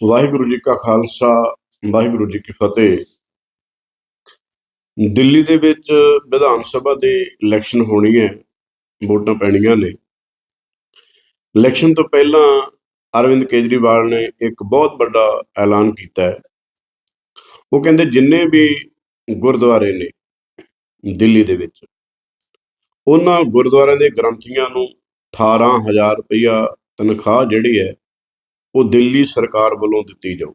ਵਾਹਿਗੁਰੂ ਜੀ ਕਾ ਖਾਲਸਾ, ਵਾਹਿਗੁਰੂ ਜੀ ਕੀ ਫਤਿਹ। ਦਿੱਲੀ ਦੇ ਵਿੱਚ ਵਿਧਾਨ ਸਭਾ ਦੀ ਇਲੈਕਸ਼ਨ ਹੋਣੀ ਹੈ, ਵੋਟਾਂ ਪੈਣੀਆਂ ਨੇ। ਇਲੈਕਸ਼ਨ ਤੋਂ ਪਹਿਲਾਂ ਅਰਵਿੰਦ ਕੇਜਰੀਵਾਲ ਨੇ ਇੱਕ ਬਹੁਤ ਵੱਡਾ ਐਲਾਨ ਕੀਤਾ ਹੈ। ਉਹ ਕਹਿੰਦੇ ਜਿੰਨੇ ਵੀ ਗੁਰਦੁਆਰੇ ਨੇ ਦਿੱਲੀ ਦੇ ਵਿੱਚ, ਉਹਨਾਂ ਗੁਰਦੁਆਰਿਆਂ ਦੇ ਗ੍ਰੰਥੀਆਂ ਨੂੰ 18000 ਰੁਪਇਆ ਤਨਖਾਹ ਜਿਹੜੀ ਹੈ ਉਹ ਦਿੱਲੀ ਸਰਕਾਰ ਵੱਲੋਂ ਦਿੱਤੀ ਜਾਊ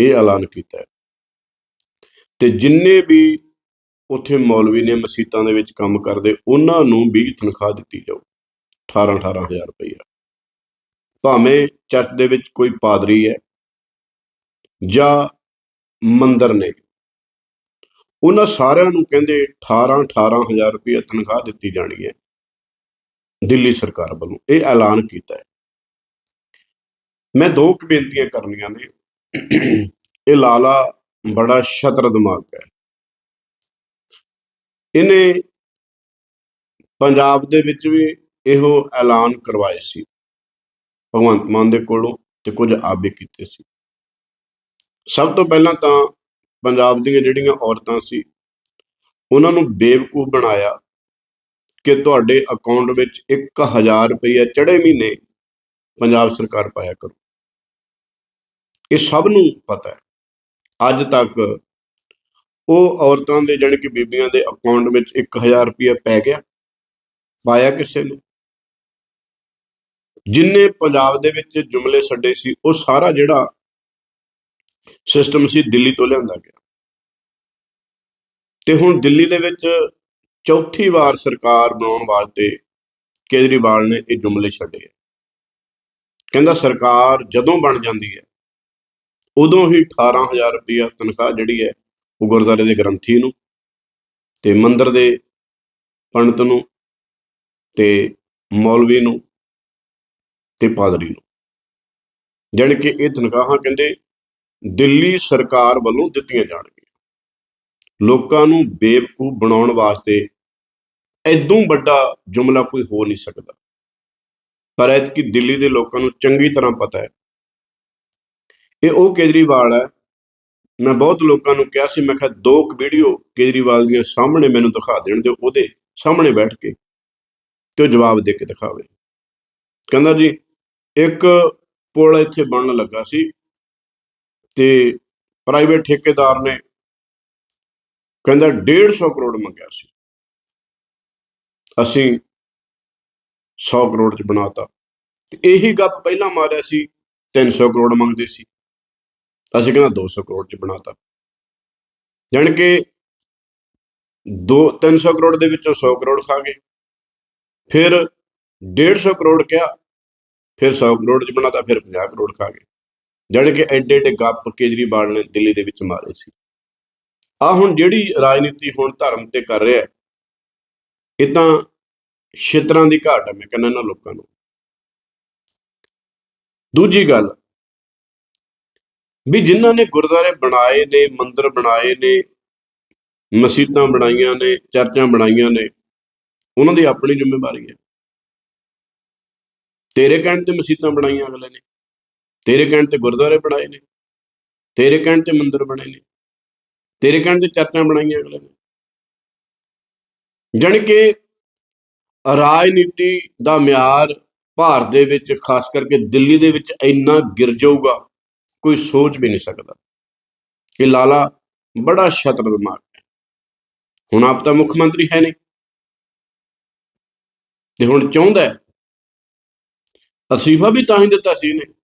ਇਹ ਐਲਾਨ ਕੀਤਾ ਹੈ। ਤੇ ਜਿੰਨੇ ਵੀ ਉੱਥੇ ਮੌਲਵੀ ਨੇ ਮਸੀਤਾਂ ਦੇ ਵਿੱਚ ਕੰਮ ਕਰਦੇ, ਉਹਨਾਂ ਨੂੰ ਵੀ ਤਨਖਾਹ ਦਿੱਤੀ ਜਾਊ। 18 18000 ਰੁਪਇਆ ਭਾਵੇਂ ਚਰਚ ਦੇ ਵਿੱਚ ਕੋਈ ਪਾਦਰੀ ਹੈ ਜਾਂ ਮੰਦਰ ਨੇ, ਉਹਨਾਂ ਸਾਰਿਆਂ ਨੂੰ ਕਹਿੰਦੇ 18 18000 ਰੁਪਇਆ ਤਨਖਾਹ ਦਿੱਤੀ ਜਾਣੀ ਹੈ ਦਿੱਲੀ ਸਰਕਾਰ ਵੱਲੋਂ। ਇਹ ਐਲਾਨ ਕੀਤਾ ਹੈ। ਮੈਂ ਦੋ ਕੁ ਬੇਨਤੀਆਂ ਕਰਨੀਆਂ ਨੇ। ਇਹ ਲਾਲਾ ਬੜਾ ਸ਼ਤਰ ਦਿਮਾਗ ਹੈ। ਇਹਨੇ ਪੰਜਾਬ ਦੇ ਵਿੱਚ ਵੀ ਇਹੋ ਐਲਾਨ ਕਰਵਾਏ ਸੀ। ਭਗਵੰਤ ਮਾਨ ਦੇ ਕੋਲੋਂ ਤੇ ਕੁਝ ਆਪ ਵੀ ਕੀਤੇ ਸੀ। ਸਭ ਤੋਂ ਪਹਿਲਾਂ ਤਾਂ ਪੰਜਾਬ ਦੀਆਂ ਜਿਹੜੀਆਂ ਔਰਤਾਂ ਸੀ, ਉਹਨਾਂ ਨੂੰ ਬੇਵਕੂਫ ਬਣਾਇਆ ਕਿ ਤੁਹਾਡੇ ਅਕਾਊਂਟ ਵਿੱਚ 1000 ਰੁਪਏ ਚੜੇ ਮਹੀਨੇ ਪੰਜਾਬ ਸਰਕਾਰ ਪਾਇਆ ਕਰੂ। ਇਹ ਸਭ ਨੂੰ ਪਤਾ ਹੈ। ਅੱਜ ਤੱਕ ਉਹ ਔਰਤਾਂ ਦੇ ਜਾਣੀ ਕਿ ਬੀਬੀਆਂ ਦੇ ਅਕਾਊਂਟ ਵਿੱਚ 1000 ਰੁਪਏ ਪੈ ਗਿਆ, ਪਾਇਆ ਕਿਸੇ ਨੇ। ਜਿੰਨੇ ਪੰਜਾਬ ਦੇ ਵਿੱਚ ਜੁਮਲੇ ਛੱਡੇ ਸੀ, ਉਹ ਸਾਰਾ ਜਿਹੜਾ ਸਿਸਟਮ ਸੀ, ਦਿੱਲੀ ਤੋਂ ਲਿਆਂਦਾ ਗਿਆ। ਤੇ ਹੁਣ ਦਿੱਲੀ ਦੇ ਵਿੱਚ ਚੌਥੀ ਵਾਰ ਸਰਕਾਰ ਬਣਾਉਣ ਵਾਸਤੇ ਕੇਜਰੀਵਾਲ ਨੇ ਇਹ ਜੁਮਲੇ ਛੱਡੇ ਆ। ਕਹਿੰਦਾ ਸਰਕਾਰ ਜਦੋਂ ਬਣ ਜਾਂਦੀ ਹੈ ਉਦੋਂ ਹੀ 18000 ਰੁਪਇਆ ਤਨਖਾਹ ਜਿਹੜੀ ਹੈ ਉਹ ਗੁਰਦੁਆਰੇ ਦੇ ਗ੍ਰੰਥੀ ਨੂੰ ਤੇ ਮੰਦਰ ਦੇ ਪੰਡਤ ਨੂੰ ਤੇ ਮੌਲਵੀ ਨੂੰ ਤੇ ਪਾਦਰੀ ਨੂੰ। ਜਾਣੀ ਕਿ ਇਹ ਤਨਖਾਹਾਂ ਕਹਿੰਦੇ ਦਿੱਲੀ ਸਰਕਾਰ ਵੱਲੋਂ ਦਿੱਤੀਆਂ ਜਾਣਗੀਆਂ। ਲੋਕਾਂ ਨੂੰ ਬੇਵਕੂਫ ਬਣਾਉਣ ਵਾਸਤੇ ਐਦੋਂ ਵੱਡਾ ਜੁਮਲਾ ਕੋਈ ਹੋ ਨਹੀਂ ਸਕਦਾ। ਪਰ ਐਤਕੀ ਦਿੱਲੀ ਦੇ ਲੋਕਾਂ ਨੂੰ ਚੰਗੀ ਤਰ੍ਹਾਂ ਪਤਾ ਹੈ ਇਹ ਉਹ ਕੇਜਰੀਵਾਲ ਹੈ। ਮੈਂ ਬਹੁਤ ਲੋਕਾਂ ਨੂੰ ਕਿਹਾ ਸੀ, ਮੈਂ ਕਿਹਾ ਦੋ ਵੀਡੀਓ ਕੇਜਰੀਵਾਲ ਦੀਆਂ ਸਾਹਮਣੇ ਮੈਨੂੰ ਦਿਖਾ ਦੇਣ ਦਿਓ ਉਹਦੇ ਸਾਹਮਣੇ ਬੈਠ ਕੇ ਤੇ ਉਹ ਜਵਾਬ ਦੇ ਕੇ ਦਿਖਾਵੇ। ਕਹਿੰਦਾ ਜੀ, ਇੱਕ ਪੁਲ ਇੱਥੇ ਬਣਨ ਲੱਗਾ ਸੀ ਤੇ ਪ੍ਰਾਈਵੇਟ ਠੇਕੇਦਾਰ ਨੇ ਕਹਿੰਦਾ 150 ਕਰੋੜ ਮੰਗਿਆ ਸੀ। ਅਸੀਂ 100 ਕਰੋੜ ਚ ਬਣਾਤਾ। ਤੇ ਇਹੀ ਗੱਪ ਪਹਿਲਾਂ ਮਾਰਿਆ ਸੀ 300 ਕਰੋੜ ਮੰਗਦੇ ਸੀ। ਅਸੀਂ ਕਹਿੰਦਾ 200 ਕਰੋੜ ਚ ਬਣਾਤਾ। ਜਾਣੀ ਕਿ ਦੋ 300 ਕਰੋੜ ਦੇ ਵਿੱਚੋਂ 100 ਕਰੋੜ ਖਾ ਗਏ। ਫਿਰ 150 ਕਰੋੜ ਕਿਹਾ, ਫਿਰ 100 ਕਰੋੜ ਚ ਬਣਾਤਾ, ਫਿਰ 50 ਕਰੋੜ ਖਾ ਗਏ। ਜਾਣੀ ਕਿ ਐਡੇ ਐਡੇ ਗੱਪ ਕੇਜਰੀਵਾਲ ਨੇ ਦਿੱਲੀ ਦੇ ਵਿੱਚ ਮਾਰੇ ਸੀ। ਆ ਹੁਣ ਜਿਹੜੀ ਰਾਜਨੀਤੀ ਹੁਣ ਧਰਮ ਤੇ ਕਰ ਰਿਹਾ ਇਹ ਤਾਂ ਛਿੱਤਰਾਂ ਦੀ ਘਾਟ ਹੈ ਮੈਂ ਕਹਿੰਦਾ ਇਹਨਾਂ ਲੋਕਾਂ ਨੂੰ। ਦੂਜੀ ਗੱਲ ਵੀ ਜਿਨ੍ਹਾਂ ਨੇ ਗੁਰਦੁਆਰੇ ਬਣਾਏ ਨੇ, ਮੰਦਿਰ ਬਣਾਏ ਨੇ, ਮਸਜਿਦਾਂ ਬਣਾਈਆਂ ਨੇ, ਚਰਚਾਂ ਬਣਾਈਆਂ ਨੇ, ਉਹਨਾਂ ਦੀ ਆਪਣੀ ਜ਼ਿੰਮੇਵਾਰੀ ਹੈ। ਤੇਰੇ ਕਹਿਣ ਤੇ ਮਸਜਿਦਾਂ ਬਣਾਈਆਂ ਅਗਲੇ ਨੇ, ਤੇਰੇ ਕਹਿਣ ਤੇ ਗੁਰਦੁਆਰੇ ਬਣਾਏ ਨੇ, ਤੇਰੇ ਕਹਿਣ ਤੇ ਮੰਦਿਰ ਬਣੇ ਨੇ, ਤੇਰੇ ਕਹਿਣ ਤੇ ਚਰਚਾਂ ਬਣਾਈਆਂ ਅਗਲੇ ਨੇ। ਜਾਣੀ ਕਿ ਰਾਜਨੀਤੀ ਦਾ ਮਿਆਰ ਭਾਰਤ ਦੇ ਵਿੱਚ, ਖਾਸ ਕਰਕੇ ਦਿੱਲੀ ਦੇ ਵਿੱਚ ਇੰਨਾ ਗਿਰ ਜਾਊਗਾ ਕੋਈ ਸੋਚ ਵੀ ਨਹੀਂ ਸਕਦਾ ਇਹ ਲਾਲਾ ਬੜਾ ਸ਼ਤਰ ਦਿਮਾਗ ਹੈ। ਹੁਣ ਆਪ ਤਾਂ ਮੁੱਖ ਮੰਤਰੀ ਹੈ ਨਹੀਂ। ਤੇ ਹੁਣ ਚਾਹੁੰਦਾ ਅਸੀਫਾ ਵੀ ਤਾਂ ਹੀ ਦਿੱਤਾ ਸੀ ਇਹਨੇ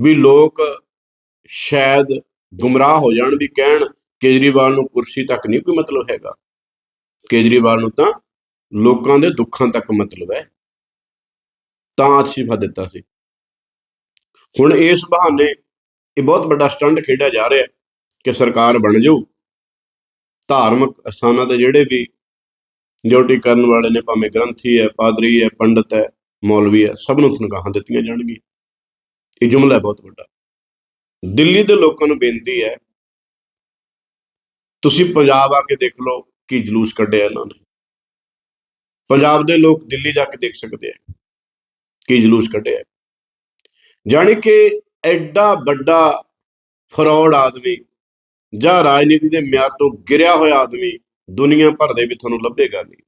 ਵੀ ਲੋਕ ਸ਼ਾਇਦ ਗੁੰਮਰਾਹ ਹੋ ਜਾਣ ਵੀ ਕਹਿਣ ਕੇਜਰੀਵਾਲ ਨੂੰ ਕੁਰਸੀ ਤੱਕ ਨਹੀਂ ਕੋਈ ਮਤਲਬ ਹੈਗਾ। ਕੇਜਰੀਵਾਲ ਨੂੰ ਤਾਂ ਲੋਕਾਂ ਦੇ ਦੁੱਖਾਂ ਤੱਕ ਮਤਲਬ ਹੈ। ਤਾਂ ਅਸੀਫਾ ਦਿੱਤਾ ਸੀ। ਹੁਣ ਇਸ ਬਹਾਨੇ ਇਹ ਬਹੁਤ ਵੱਡਾ ਸਟੰਟ ਖੇਡਿਆ ਜਾ ਰਿਹਾ ਕਿ ਸਰਕਾਰ ਬਣ ਜਾਊ। ਧਾਰਮਿਕ ਅਸਥਾਨਾਂ ਤੇ ਜਿਹੜੇ ਵੀ ਡਿਊਟੀ ਕਰਨ ਵਾਲੇ ਨੇ, ਭਾਵੇਂ ਗ੍ਰੰਥੀ ਹੈ, ਪਾਦਰੀ ਹੈ, ਪੰਡਤ ਹੈ, ਮੌਲਵੀ ਹੈ, ਸਭ ਨੂੰ ਤਨਖਾਹਾਂ ਦਿੱਤੀਆਂ ਜਾਣਗੀਆਂ। ਇਹ ਜੁਮਲਾ ਬਹੁਤ ਵੱਡਾ। ਦਿੱਲੀ ਦੇ ਲੋਕਾਂ ਨੂੰ ਬੇਨਤੀ ਹੈ, ਤੁਸੀਂ ਪੰਜਾਬ ਆ ਕੇ ਦੇਖ ਲਓ ਕੀ ਜਲੂਸ ਕੱਢਿਆ ਇਹਨਾਂ ਨੇ। ਪੰਜਾਬ ਦੇ ਲੋਕ ਦਿੱਲੀ ਜਾ ਕੇ ਦੇਖ ਸਕਦੇ ਆ, ਕੀ ਜਲੂਸ ਕੱਢਿਆ। ਜਾਣੀ ਕਿ ਐਡਾ ਵੱਡਾ ਫਰਾਡ ਆਦਮੀ ਜਾਂ ਰਾਜਨੀਤੀ ਦੇ ਮਿਆਰ ਤੋਂ ਗਿਰਿਆ ਹੋਇਆ ਆਦਮੀ ਦੁਨੀਆ ਭਰ ਦੇ ਵਿੱਚ ਤੁਹਾਨੂੰ ਲੱਭੇਗਾ ਨਹੀਂ।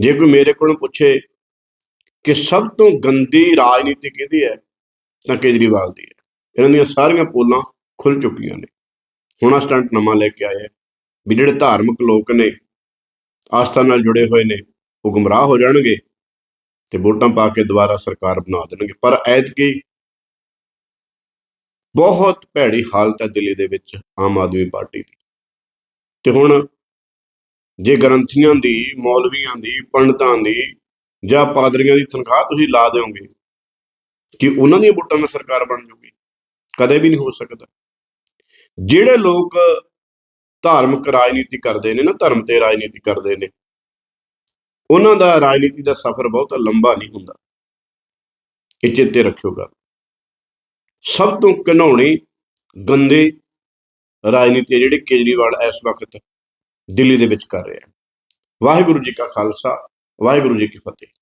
ਜੇ ਕੋਈ ਮੇਰੇ ਕੋਲੋਂ ਪੁੱਛੇ ਕਿ ਸਭ ਤੋਂ ਗੰਦੀ ਰਾਜਨੀਤੀ ਕਿਹਦੀ ਹੈ, ਤਾਂ ਕੇਜਰੀਵਾਲ ਦੀ ਹੈ। ਇਹਨਾਂ ਦੀਆਂ ਸਾਰੀਆਂ ਪੋਲਾਂ ਖੁੱਲ ਚੁੱਕੀਆਂ ਨੇ। ਹੁਣ ਆ ਸਟੰਟ ਨਵਾਂ ਲੈ ਕੇ ਆਇਆ ਵੀ ਜਿਹੜੇ ਧਾਰਮਿਕ ਲੋਕ ਨੇ, ਆਸਥਾ ਨਾਲ ਜੁੜੇ ਹੋਏ ਨੇ, ਉਹ ਗੁੰਮਰਾਹ ਹੋ ਜਾਣਗੇ। ਤੇ ਵੋਟਾਂ ਪਾ ਕੇ ਦੁਬਾਰਾ ਸਰਕਾਰ ਬਣਾ ਦੇਣਗੇ। ਪਰ ਐਤਕੀ ਬਹੁਤ ਭੈੜੀ ਹਾਲਤ ਹੈ ਦਿੱਲੀ ਦੇ ਵਿੱਚ ਆਮ ਆਦਮੀ ਪਾਰਟੀ ਦੀ। ਤੇ ਹੁਣ ਜੇ ਗ੍ਰੰਥੀਆਂ ਦੀ, ਮੌਲਵੀਆਂ ਦੀ, ਪੰਡਤਾਂ ਦੀ ਜਾਂ ਪਾਦਰੀਆਂ ਦੀ ਤਨਖਾਹ ਤੁਸੀਂ ਲਾ ਦਿਓਗੇ ਕਿ ਉਹਨਾਂ ਦੀਆਂ ਵੋਟਾਂ ਨਾਲ ਸਰਕਾਰ ਬਣ ਜੂਗੀ? ਕਦੇ ਵੀ ਨਹੀਂ ਹੋ ਸਕਦਾ। ਜਿਹੜੇ ਲੋਕ ਧਾਰਮਿਕ ਰਾਜਨੀਤੀ ਕਰਦੇ ਨੇ ਨਾ, ਧਰਮ ਤੇ ਰਾਜਨੀਤੀ ਕਰਦੇ ਨੇ ਉਹਨਾਂ ਦਾ ਰਾਜਨੀਤੀ ਦਾ ਸਫ਼ਰ ਬਹੁਤਾ ਲੰਬਾ ਨਹੀਂ ਹੁੰਦਾ। ਇਹ ਚੇਤੇ ਰੱਖਿਓਗਾ ਸਭ ਤੋਂ ਘਿਨਾਉਣੀ ਗੰਦੇ ਰਾਜਨੀਤੀ ਹੈ ਜਿਹੜੀ ਕੇਜਰੀਵਾਲ ਇਸ ਵਕਤ ਦਿੱਲੀ ਦੇ ਵਿੱਚ ਕਰ ਰਿਹਾ ਹੈ ਵਾਹਿਗੁਰੂ ਜੀ ਕਾ ਖਾਲਸਾ, ਵਾਹਿਗੁਰੂ ਜੀ ਕੀ ਫਤਿਹ।